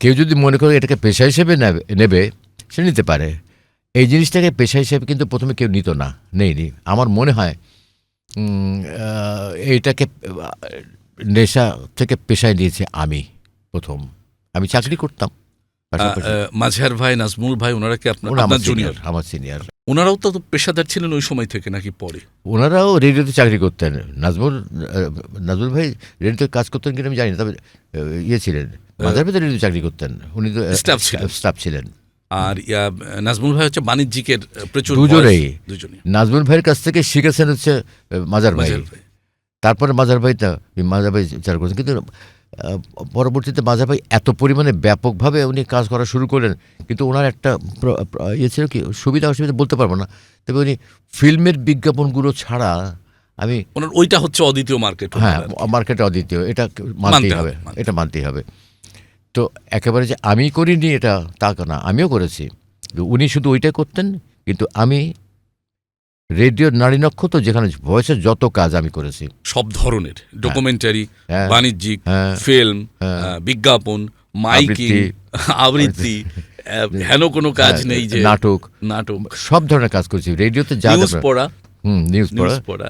কেউ যদি মনে করে এটাকে পেশা হিসেবে নেবে- নেবে সে নিতে পারে। এই জিনিসটাকে পেশা হিসেবে কিন্তু প্রথমে কেউ নিত না নেইনি আমার মনে হয় এইটাকে নেশা থেকে পেশায় নিয়েছি আমি প্রথম। আমি চাকরি করতাম। মাঝহার ভাই নাজমুল ভাই ওনারা কি আপনার জুনিয়র আমার সিনিয়র ওনারাও তো পেশাদার ছিলেন ওই সময় থেকে নাকি পরে? ওনারাও রেডিওতে চাকরি করতেন। নাজমুল নাজমুল ভাই রেডিওতে কাজ করতেন কিনা আমি জানি না তবে ইয়ে ছিলেন। মাঝার ভিতরে চাকরি করতেন। উনি তো Staff ছিলেন। স্টাফ ছিলেন। আর ইয়া নাজমুল ভাই হচ্ছে বাণিজ্যিকের প্রচুর দুজনেই। নাজমুল ভাইয়ের কাছ থেকে শিখেছেন হচ্ছে মাজার ভাই। তারপরে মাজার ভাইটা মাজার ভাই চার করেছেন কিন্তু পরবর্তীতে মাজার ভাই এত পরিমাণে ব্যাপকভাবে উনি কাজ করা শুরু করলেন কিন্তু ওনার একটা ইয়ে ছিল কি সুবিধা অসুবিধা বলতে পারব না। তবে উনি ফিল্মের বিজ্ঞাপনগুলো ছাড়া আমি ওনার ওইটা হচ্ছে অদ্বিতীয় মার্কেট হ্যাঁ মার্কেটে অদ্বিতীয়। এটা মানতেই মানতে হবে। হবে, এটা মানতেই হবে। তো একেবারে যে আমি করিনি এটা তা না আমিও করেছি। উনি শুধু ওইটাই করতেন কিন্তু আমি রেডিও নারী নক্ষত্র যেখানে ভয়েসের যত কাজ আমি করেছি। সব ধরনের ডকুমেন্টারি হ্যাঁ, বাণিজ্যিক হ্যাঁ, ফিল্ম হ্যাঁ। বিজ্ঞাপন মাইকিং আবৃত্তি। হেন কোনো কাজ হ্যাঁ, নেই যে নাটক। নাটক। সব ধরনের কাজ করেছি। রেডিওতে যা নিউজ পড়া। হুম নিউজ পড়া। নিউজ পড়া।